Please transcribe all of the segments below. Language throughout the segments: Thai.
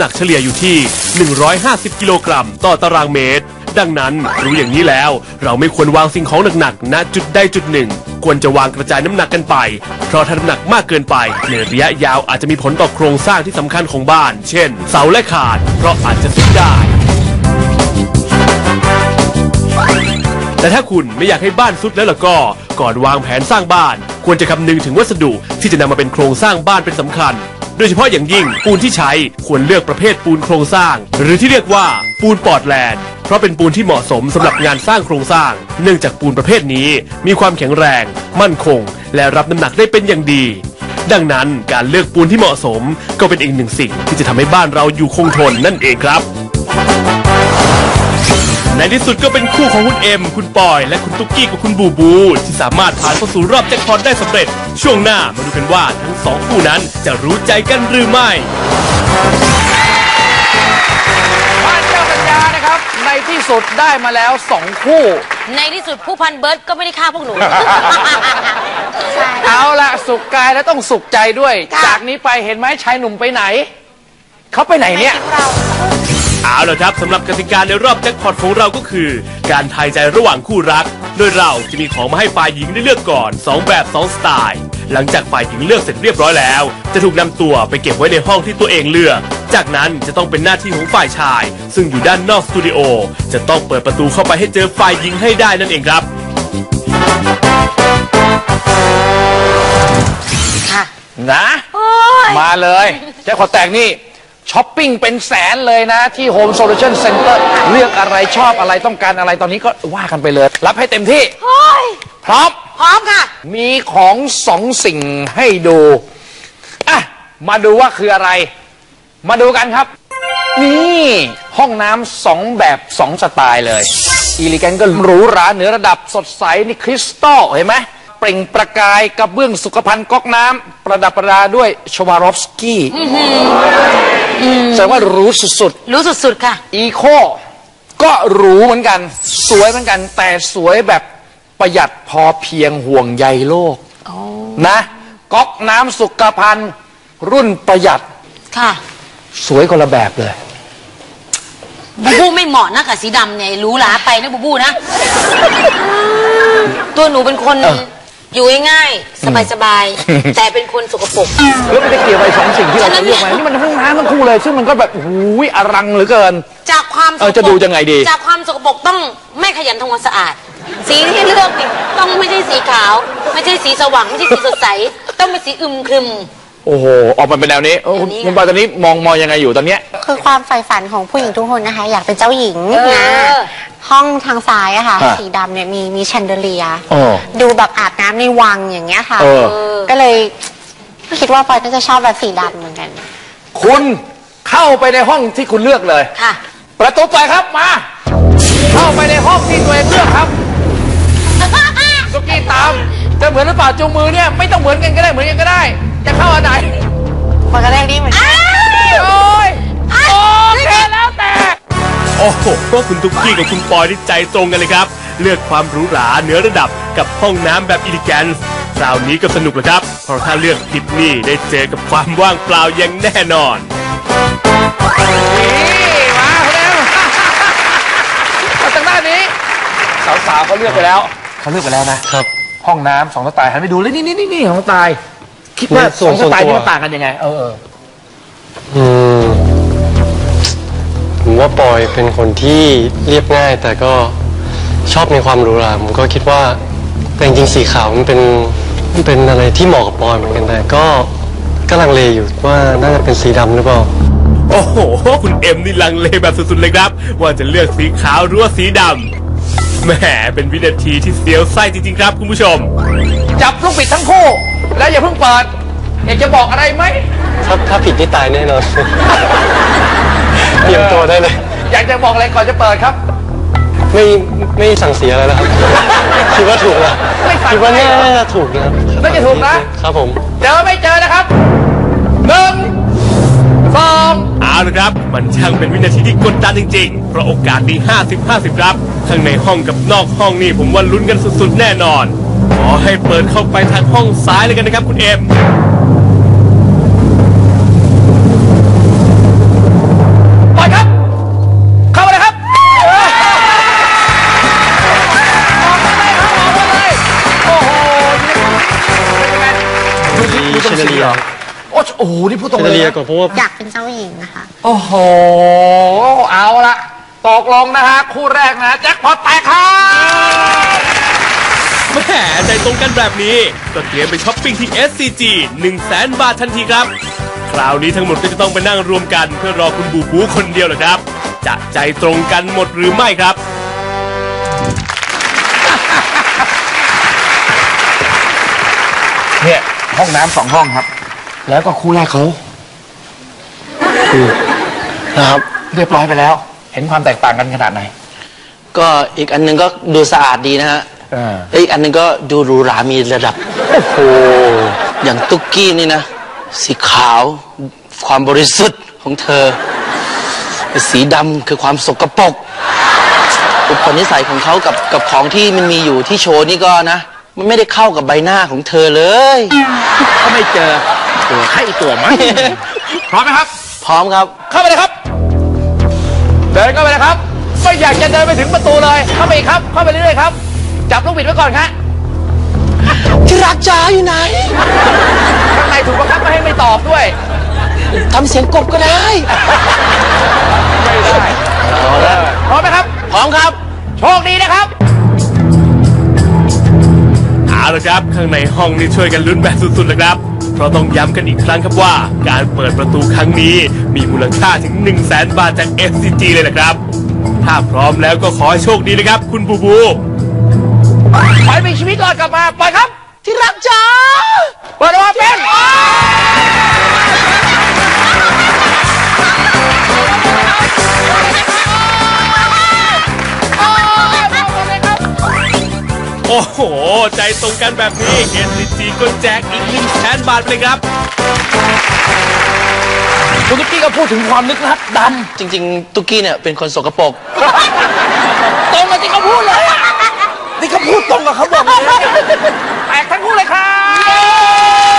หนักเฉลี่ยอยู่ที่ 150 กิโลกรัม ต่อตารางเมตร ดังนั้นรู้อย่างนี้แล้ว เราไม่ควรวางสิ่งของหนักๆ ณ จุดใดจุดหนึ่ง ควรจะวางกระจายน้ำหนักกันไป เพราะถ้าน้ำหนักมากเกินไป ในระยะยาวอาจจะมีผลต่อโครงสร้างที่สำคัญของบ้าน เช่น เสาและคาน เพราะอาจจะซุดได้ แต่ถ้าคุณไม่อยากให้บ้านสุดแล้วล่ะก็ ก่อนวางแผนสร้างบ้าน ควรจะคำนึงถึงวัสดุที่จะนำมาเป็นโครงสร้างบ้านเป็นสำคัญ โดยเฉพาะอย่างยิ่งปูนที่ใช้ควรเลือกประเภทปูนโครงสร้าง หรือที่เรียกว่าปูนปอร์แลนด์เพราะเป็นปูนที่เหมาะสมสำหรับงานสร้างโครงสร้าง เนื่องจากปูนประเภทนี้มีความแข็งแรง มั่นคง และรับน้ำหนักได้เป็นอย่างดี ดังนั้นการเลือกปูนที่เหมาะสมก็เป็นอีกหนึ่งสิ่งที่จะทำให้บ้านเราอยู่คงทนนั่นเองครับ ในที่สุดก็เป็นคู่ของคุณเอ็ม คุณปอย และคุณตุ๊กกี้กับคุณบูบู ที่สามารถผ่านเข้าสู่รอบแจ็คพอตได้สำเร็จ ช่วงหน้ามาดูกันว่าทั้งสองคู่นั้นจะรู้ใจกันหรือไม่ บ้านเจ้าสัญญานะครับ ในที่สุดได้มาแล้วสองคู่ ในที่สุดผู้พันเบิร์ตก็ไม่ได้ฆ่าพวกหนู เอาละสุขกายและต้องสุขใจด้วย ค่ะ จากนี้ไปเห็นไหมชายหนุ่มไปไหน เขาไปไหนเนี่ยเอาละครับสำหรับกติกาในรอบแจ็คพอตของเราก็คือ การทายใจระหว่างคู่รัก โดยเราจะมีของมาให้ฝ่ายหญิงได้เลือกก่อน 2 แบบ 2 สไตล์ หลังจากฝ่ายหญิงเลือกเสร็จเรียบร้อยแล้ว จะถูกนำตัวไปเก็บไว้ในห้องที่ตัวเองเลือก จากนั้นจะต้องเป็นหน้าที่ของฝ่ายชาย ซึ่งอยู่ด้านนอกสตูดิโอจะต้องเปิดประตูเข้าไปให้เจอฝ่ายหญิงให้ได้นั่นเองครับค่ะนะ โอ้ย มาเลยแจ็คพอตแตกนี่ ช้อปปิ้งเป็นแสนเลยนะ ที่ Home Solution Center เลือกอะไรชอบอะไรต้องการอะไรตอนนี้ก็ว่ากันไปเลย รับให้เต็มที่ โอ้ยพร้อม พร้อมค่ะ มีของสองสิ่งให้ดูอะมาดูว่าคืออะไร มาดูกันครับ นี่ห้องน้ำสองแบบสองสไตล์เลยอีลิแกนก็หรูหราเหนือระดับสดใสนี่คริสตัลเห็นไหมเปล่งประกายกระเบื้องสุขภัณฑ์ก๊อกน้ำประดับประดาด้วยชวารอฟสกี้ แสดงว่าหรู้สุดๆรู้สุดๆค่ะอีโคก็หรูเหมือนกัน สวยเหมือนกัน แต่สวยแบบประหยัดพอเพียงห่วงใยโลกนะก๊อกน้ำสุขภัณฑ์ รุ่นประหยัดค่ะสวยคนละแบบเลย บูบูไม่เหมาะนะกับสีดำเนี่ยหรู้หลาไปนะบูบูนะ ตัวหนูเป็นคนเออ อยู่ง่ายๆสบายๆ แต่เป็นคนสกปรก แล้วมันจะเกี่ยวไปสองสิ่งที่เราจะเลือกมานี่มันห้องน้ำทั้งคู่เลย ซึ่งมันก็แบบหูยอรังเหลือเกิน จากความสกปรเออกจะดูยังไงดี จากความสกปรกต้องไม่ขยันทำความสะอาด สีที่เลือกนี่ต้องไม่ใช่สีขาว ไม่ใช่สีสว่างไม่ใช่สีสดใส ต้องเป็นสีอึมครึม โอ้โห ออกมาเป็นแนวนี้เออคุณแนวนี้คุณปอยตอนนี้มองมองยังไงอยู่ตอนเนี้ย คือความใฝ่ฝันของผู้หญิงทุกคนนะคะ อยากเป็นเจ้าหญิงเออ นะ ห้องทางซ้ายอะค่ะฮะสีดำเนี่ยมีมีแชนเดเลีย อ๋อดูแบบอาบน้ำในวังอย่างเงี้ยค่ะเออก็เลยคิดว่าปอยน่าจะชอบแบบสีดำเหมือนกัน คุณเข้าไปในห้องที่คุณเลือกเลย ค่ะ ประตูไปครับมา เข้าไปในห้องที่ตัวเองเลือกครับสุกี้ตาม จะเหมือนหรือเปล่าจูงมือเนี่ย ไม่ต้องเหมือนกันก็ได้เหมือนกันก็ได้ จะเข้าอันไหน โอ้โหคุณตุ๊กกี้กับคุณปอยที่ใจตรงกันเลยครับ เลือกความหรูหราเหนือระดับกับห้องน้ำแบบอิลิแกนส์คราวนี้ก็สนุกเลยครับ เพราะถ้าเลือกผิดนี่ได้เจอกับความว่างเปล่าอย่างแน่นอนนี่มาแล้วมาทางด้านนี้ สาวๆเขาเลือกไปแล้วเขาเลือกไปแล้วนะครับ ห้องน้ำสองสไตล์หันไปดูเลยนี่นี่นี่ของสไตล์คิดว่าสองสไตล์ส่วนตัวนี่มันต่างกันยังไง เออเออ ว่าปอยเป็นคนที่เรียบง่าย แต่ก็ชอบในความหรูหราผมก็คิดว่าแต่จริงๆสีขาวมันเป็นมันเป็นอะไรที่เหมาะกับปอยเหมือนกันแต่ก็กำลังเลอยู่ว่าน่าจะเป็นสีดำหรือเปล่า โอ้โห คุณเอ็มนี่ลังเลแบบสุดๆเลยครับ ว่าจะเลือกสีขาวหรือว่าสีดำแหมเป็นวินาทีที่เสียวไส้จริงๆครับคุณผู้ชม จับลูกบิดทั้งคู่ แล้วอย่าเพิ่งเปิดอยากจะบอกอะไรไหมถ้าถ้าผิดนี่ตายแน่นอน เตรียมตัวได้เลย อยากจะบอกอะไรก่อนจะเปิดครับ ไม่ไม่สั่งเสียอะไรแล้วครับ คิดว่าถูกแล้วไม่สั่งคิดว่าให้เหรอน่าจะถูกนะครับน่าจะถูกนะ ครับผม เจอไม่เจอนะครับหนึ่งสองเอาละครับ มันช่างเป็นวินาทีที่กดดันจริงๆ เพราะโอกาสมี50 50 ครับ ทั้งในห้องกับนอกห้องนี่ผมว่าลุ้นกันสุดๆ แน่นอน ขอให้เปิดเข้าไปทางห้องซ้ายเลยกันนะครับคุณเอ็ม อ้โหนี่พูดตรงจะเลยเรียนะกว่าเพราะว่าอยากเป็นเจ้าหญิงนะคะ โอ้โห เอาละตกลงนะฮะ คู่แรกนะ แจ็คพอตแตกครับ แหมใจตรงกันแบบนี้ ก็เตรียมไปช้อปปิ้งที่ SCG 1 0 0 0 0แบาททันทีครับ คราวนี้ทั้งหมดก็จะต้องไปนั่งรวมกัน เพื่อรอคุณบูบูคนเดียวเหรอครับ จะใจตรงกันหมดหรือไม่ครับ ห้องน้ำสองห้องครับ แล้วก็คู่แรกเขาคือนะครับ เรียบร้อยไปแล้ว เห็นความแตกต่างกันขนาดไหนก็อีกอันหนึงก็ดูสะอาดดีนะฮะเออแล้วอีกอันหนึงก็ดูหรูหรามีระดับ โอ้โหอย่างตุ๊กกี้นี่นะ สีขาวความบริสุทธิ์ของเธอ สีดำคือความสกปรกอุปนิสัยของเขากับกับของที่มันมีอยู่ที่โชว์นี่ก็นะ มันไม่ได้เข้ากับใบหน้าของเธอเลย ก็ไม่เจอตัวให้ตัวมั้งพร้อมไหมครับ พร้อมครับ เข้าไปเลยครับ เดินเข้าไปเลยครับ ไม่อยากจะเดินไปถึงประตูเลย เข้าไปอีกครับ เข้าไปเรื่อยๆครับ จับลูกบิดไว้ก่อนครับที่รักจ้าอยู่ไหน ข้างในถูกบังคับไม่ให้ไม่ตอบด้วย ทำเสียงกบก็ได้ ไม่ได้พร้อมไหมครับ พร้อมครับ โชคดีนะครับ เอาละครับ ข้างในห้องนี่ช่วยกันลุ้นแบบสุดๆเลยครับเพราะต้องย้ำกันอีกครั้งครับว่า การเปิดประตูครั้งนี้มีมูลค่าถึง 1 0 0 0 0แบาทจาก SCG เลยนะครับ ถ้าพร้อมแล้วก็ขอให้โชคดีนะครับ คุณบูบูขอให้มีชีวิตรอดกลับมา ไปครับ ที่รักจ้าเปิดออกมาเป็น โอ้โห ใจตรงกันแบบนี้ SCG ก็แจกอีก1 0 0 0 0แบาทไปเลยครับ คุณตุ๊กกี้ก็พูดถึงความลึกลับดจริง ๆ ตุกกี้เนี่ยเป็นคนสกปรกำตรงกับที่เขาพูดเลยอะนี่เขาพูดตรงกับเขาบอกเลยแตกทั้งคู่เลยครับ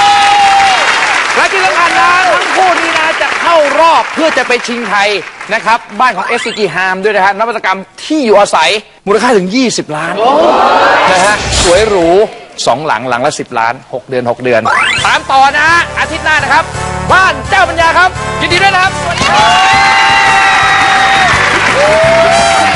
และที่สำคัญนะทั้งคู่นี้นะจะเข้ารอบเพื่อจะไปชิงไทยนะครับ บ้านของ SCG Harm ด้วยนะฮะนวัตกรรมที่อยู่อาศัยมูลค่าถึง 20 ล้านนะฮะสวยหรูสองหลังหลังละ 10 ล้าน 6 เดือน 6 เดือน ตามต่อนะฮะอาทิตย์หน้านะครับ บ้านเจ้าปัญญาครับยินดีด้วยนะครับ